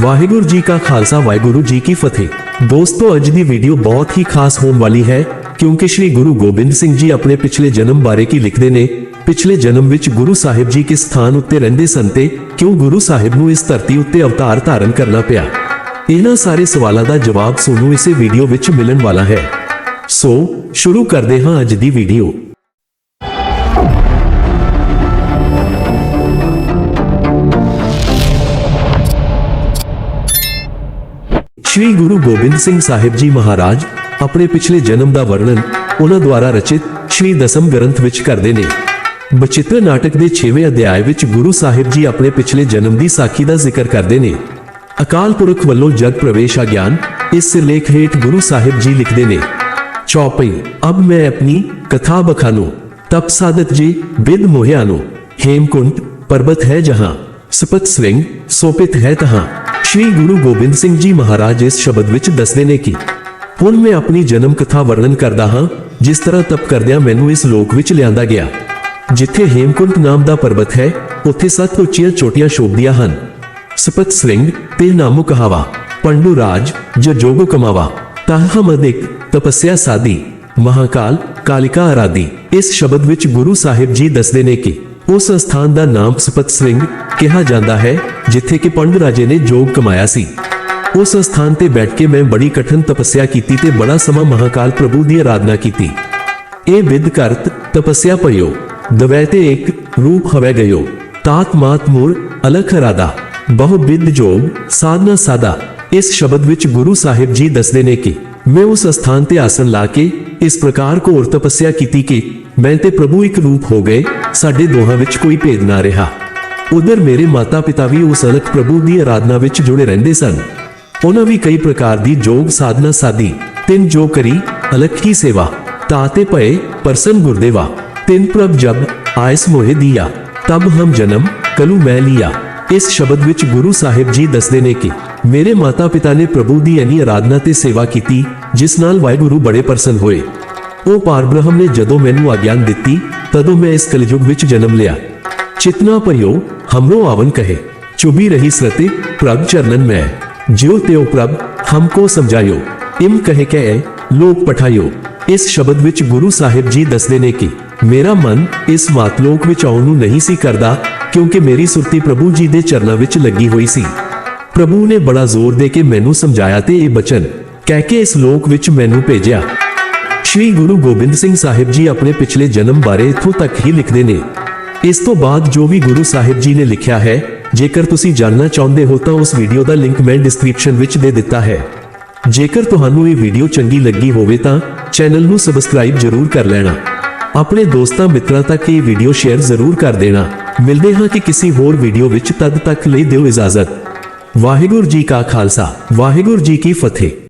ਵਾਹਿਗੁਰੂ ਜੀ ਕਾ ਖਾਲਸਾ, ਵਾਹਿਗੁਰੂ ਜੀ ਕੀ ਫਤਿਹ। ਦੋਸਤੋ, ਅੱਜ ਦੀ ਵੀਡੀਓ ਬਹੁਤ ਹੀ ਖਾਸ ਹੋਣ ਵਾਲੀ ਹੈ, ਕਿਉਂਕਿ ਸ੍ਰੀ ਗੁਰੂ ਗੋਬਿੰਦ ਸਿੰਘ ਜੀ ਆਪਣੇ ਪਿਛਲੇ ਜਨਮ ਬਾਰੇ ਕੀ ਲਿਖਦੇ ਨੇ? ਪਿਛਲੇ ਜਨਮ ਵਿੱਚ ਗੁਰੂ ਸਾਹਿਬ ਜੀ ਕਿਸ ਸਥਾਨ ਉੱਤੇ ਰਹਿੰਦੇ ਸਨ ਤੇ ਕਿਉਂ ਗੁਰੂ ਸਾਹਿਬ ਨੂੰ ਇਸ ਧਰਤੀ ਉੱਤੇ ਅਵਤਾਰ ਧਾਰਨ ਕਰਨਾ ਪਿਆ? ਇਹਨਾਂ ਸਾਰੇ ਸਵਾਲਾਂ ਦਾ ਜਵਾਬ ਤੁਹਾਨੂੰ ਇਸੇ ਵੀਡੀਓ ਵਿੱਚ ਮਿਲਣ ਵਾਲਾ ਹੈ। ਸੋ, ਸ਼ੁਰੂ ਕਰਦੇ ਹਾਂ ਅੱਜ ਦੀ ਵੀਡੀਓ ਸ਼੍ਰੀ ਗੁਰੂ ਗੋਬਿੰਦ ਸਿੰਘ ਸਾਹਿਬ ਜੀ ਮਹਾਰਾਜ ਆਪਣੇ ਪਿਛਲੇ ਜਨਮ ਦਾ ਵਰਣਨ ਉਹਨਾਂ ਦੁਆਰਾ ਰਚਿਤ ਸ਼੍ਰੀ ਦਸਮ ਗ੍ਰੰਥ ਵਿੱਚ ਕਰਦੇ ਨੇ। ਬਚਿੱਤਰ ਨਾਟਕ ਦੇ 6ਵੇਂ ਅਧਿਆਇ ਵਿੱਚ ਗੁਰੂ ਸਾਹਿਬ ਜੀ ਆਪਣੇ ਪਿਛਲੇ ਜਨਮ ਦੀ ਸਾਖੀ ਦਾ ਜ਼ਿਕਰ ਕਰਦੇ ਨੇ। ਅਕਾਲ ਪੁਰਖ ਵੱਲੋਂ ਜਗ ਪ੍ਰਵੇਸ਼ ਆ ਗਿਆਨ ਇਸ ਸਿਰਲੇਖ ਹੇਠ ਗੁਰੂ ਸਾਹਿਬ ਜੀ ਲਿਖਦੇ ਨੇ। ਚੌਪਈ, ਅਬ ਮੈਂ ਆਪਣੀ ਕਥਾ ਬਖਾਨੂ, ਤਪ ਸਾਧਤ ਜੀ ਬਿਦ ਮੋਹਿਆਨੋ, ਹੇਮਕੁੰਟ, ਪਰਬਤ ਹੈ ਜਹਾਂ, ਸਪਤ ਸ੍ਰਿੰਗ ਸੋਪਿਤ ਹੈ ਤਹਾਂ। ਸ਼੍ਰੀ ਗੁਰੂ ਗੋਬਿੰਦ ਸਿੰਘ ਜੀ ਮਹਾਰਾਜ ਇਸ ਸ਼ਬਦ ਵਿੱਚ ਦੱਸਦੇ ਨੇ ਕਿ ਹੁਣ ਮੈਂ ਆਪਣੀ ਜਨਮ ਕਥਾ ਵਰਣਨ ਕਰਦਾ ਹਾਂ, ਜਿਸ ਤਰ੍ਹਾਂ ਤਪ ਕਰਦਿਆਂ ਮੈਨੂੰ ਇਸ ਲੋਕ ਵਿੱਚ ਲਿਆਂਦਾ ਗਿਆ। ਜਿੱਥੇ ਹੇਮਕੁੰਟ ਨਾਮ ਦਾ ਪਰਬਤ ਹੈ, ਉੱਥੇ ਸੱਤ ਉੱਚੀਆਂ ਚੋਟੀਆਂ ਸ਼ੋਭਦੀਆਂ ਹਨ। ਸਪਤ ਸ੍ਰਿੰਗ ਤੇ ਨਾਮੁ ਕਹਾਵਾ, ਪੰਡੂ ਰਾਜ, ਜੋ ਜੋਗੋ ਕਮਾਵਾ। ਤਾਹਮ ਅਦਿਕ ਤਪੱਸਿਆ ਸਾਦੀ ਮਹਾਕਾਲ, ਕਾਲਿਕਾ ਆਰਾਦੀ ਇਸ ਸ਼ਬਦ ਵਿੱਚ ਗੁਰੂ ਸਾਹਿਬ ਜੀ ਦੱਸਦੇ ਨੇ ਕਿ ਉਸ ਸਥਾਨ ਦਾ ਨਾਮ ਸਪਤ ਸ੍ਰਿੰਗ ਕਿਹਾ ਜਾਂਦਾ ਹੈ, ਜਿੱਥੇ ਕਿ ਪੰਡੂ ਰਾਜੇ ਨੇ ਜੋਗ ਕਮਾਇਆ ਸੀ। ਉਸ ਸਥਾਨ ਤੇ ਬੈਠ ਕੇ ਮੈਂ ਬੜੀ ਕਠਨ ਤਪੱਸਿਆ ਕੀਤੀ ਤੇ ਬੜਾ ਸਮਾਂ ਮਹਾਕਾਲ ਪ੍ਰਭੂ ਦੀ ਆਰਾਧਨਾ ਕੀਤੀ। ਇਹ ਵਿਦ ਕਰਤ ਤਪੱਸਿਆ ਪਇਓ ਦਵੈ ਇੱਕ ਰੂਪ ਹਵੈ ਗਇਓ, ਤਾਤ ਮਾਤ ਮੂਰ ਅਲਖ ਰਾਦਾ ਬਹੁ ਬਿਦ ਜੋਗ ਸਾਧਨਾ ਸਾਦਾ ਇਸ ਸ਼ਬਦ ਵਿੱਚ ਗੁਰੂ ਸਾਹਿਬ ਜੀ ਦੱਸਦੇ ਨੇ ਕਿ ਮੈਂ ਉਸ ਸਥਾਨ ਤੇ ਆਸਨ ਲਾ ਕੇ ਇਸ ਪ੍ਰਕਾਰ ਘੋਰ ਤਪੱਸਿਆ ਕੀਤੀ ਕਿ ਮੈਂ ਤੇ ਪ੍ਰਭੂ ਇੱਕ ਰੂਪ ਹੋ ਗਏ, ਸਾਡੇ ਦੋਹਾਂ ਵਿੱਚ ਕੋਈ ਭੇਦ ਨਾ ਰਿਹਾ। ਉਧਰ ਮੇਰੇ ਮਾਤਾ ਪਿਤਾ ਵੀ ਉਸ ਅਲਖ ਪ੍ਰਭੂ ਦੀ ਆਰਾਧਨਾ ਵਿੱਚ ਜੁੜੇ ਰਹਿੰਦੇ ਸਨ। ਉਹਨਾਂ ਵੀ ਕਈ ਪ੍ਰਕਾਰ ਦੀ ਜੋਗ ਸਾਧਨਾ ਸਾਦੀ ਤਿੰਨ ਜੋ ਕਰੀ, ਅਲਖ ਹੀ ਸੇਵਾ ਤਾਤੇ ਭਏ, ਪਰਸਨ ਗੁਰਦੇਵਾ, ਤਿੰਨ ਪ੍ਰਭ ਜਬ, ਆਇਸ ਮੋਹਿ ਦੀਆ, ਤਬ ਹਮ ਜਨਮ, ਕਲੂ ਮੈਂ ਲਿਆ। ਇਸ ਸ਼ਬਦ ਵਿੱਚ ਗੁਰੂ ਸਾਹਿਬ ਜੀ ਦੱਸਦੇ ਨੇ ਕਿ ਮੇਰੇ ਮਾਤਾ ਪਿਤਾ ਨੇ ਪ੍ਰਭੂ ਦੀ ਇਨੀ ਆਰਾਧਨਾ ਤੇ ਸੇਵਾ ਕੀਤੀ, ਜਿਸ ਨਾਲ ਵਾਹਿਗੁਰੂ ਬੜੇ ਪ੍ਰਸੰਨ ਹੋਏ। ਉਹ ਪਾਰਬ੍ਰਹਮ ਨੇ ਜਦੋਂ ਮੈਨੂੰ ਆਗਿਆਨ ਦਿੱਤੀ, ਤਦੋਂ ਮੈਂ ਇਸ ਕਲਯੁਗ ਵਿੱਚ ਜਨਮ ਲਿਆ। ਚਿਤਨਾ ਭਇਓ ਹਮਰੋ ਆਵਨ ਕਹੇ ਚੁਬੀ ਰਹੀ ਸਰਤੇ, ਪ੍ਰਭ ਚਰਨਨ ਮੈਂ। ਜਿਉ ਤਿਉ ਪ੍ਰਭ ਹਮਕੋ ਸਮਝਾਇਓ। ਇਮ ਕਹੇ ਕੈ ਲੋਕ ਪਠਾਇਓ। ਇਸ ਸ਼ਬਦ ਵਿੱਚ ਗੁਰੂ ਸਾਹਿਬ ਜੀ ਦੱਸਦੇ ਨੇ ਕਿ ਮੇਰਾ ਮਨ ਇਸ ਮਾਤਲੋਕ ਵਿੱਚ ਆਉਣ ਨੂੰ ਨਹੀਂ ਸੀ ਕਰਦਾ, ਕਿਉਂਕਿ ਮੇਰੀ ਸੁਰਤੀ ਪ੍ਰਭੂ ਜੀ ਦੇ ਚਰਨਾਂ ਵਿੱਚ ਲੱਗੀ ਹੋਈ ਸੀ। ਪ੍ਰਭੂ ਨੇ ਬੜਾ ਜ਼ੋਰ ਦੇ ਕੇ ਮੈਨੂੰ ਸਮਝਾਇਆ ਤੇ ਇਹ ਬਚਨ, ਕਹਿ ਕੇ ਇਸ ਲੋਕ ਵਿੱਚ ਮੈਨੂੰ ਭੇਜਿਆ। ਸ਼੍ਰੀ ਗੁਰੂ ਗੋਬਿੰਦ ਸਿੰਘ ਸਾਹਿਬ ਜੀ ਆਪਣੇ ਪਿਛਲੇ ਜਨਮ ਬਾਰੇ ਇੱਥੋਂ ਤੱਕ ਹੀ ਲਿਖਦੇ ਨੇ। ਇਸ ਤੋਂ ਬਾਅਦ ਜੋ ਵੀ ਗੁਰੂ ਸਾਹਿਬ ਜੀ ਨੇ ਲਿਖਿਆ ਹੈ, ਜੇਕਰ ਤੁਸੀਂ ਜਾਣਨਾ ਚਾਹੁੰਦੇ ਹੋ ਤਾਂ ਉਸ ਵੀਡੀਓ ਦਾ ਲਿੰਕ ਮੈਂ ਡਿਸਕ੍ਰਿਪਸ਼ਨ ਵਿੱਚ ਦੇ ਦਿੱਤਾ ਹੈ। ਜੇਕਰ ਤੁਹਾਨੂੰ ਇਹ ਵੀਡੀਓ ਚੰਗੀ ਲੱਗੀ ਹੋਵੇ ਤਾਂ ਚੈਨਲ ਨੂੰ ਸਬਸਕ੍ਰਾਈਬ ਜ਼ਰੂਰ ਕਰ ਲੈਣਾ। ਆਪਣੇ ਦੋਸਤਾਂ ਮਿੱਤਰਾਂ ਤੱਕ ਇਹ ਵੀਡੀਓ ਸ਼ੇਅਰ ਜ਼ਰੂਰ ਕਰ ਦੇਣਾ। ਮਿਲਦੇ ਹਾਂ ਕਿ ਕਿਸੇ ਹੋਰ ਵੀਡੀਓ ਵਿੱਚ। ਤਦ ਤੱਕ ਲਈ ਦਿਓ ਇਜਾਜ਼ਤ। ਵਾਹਿਗੁਰੂ ਜੀ ਕਾ ਖਾਲਸਾ, ਵਾਹਿਗੁਰੂ ਜੀ ਕੀ ਫਤਿਹ।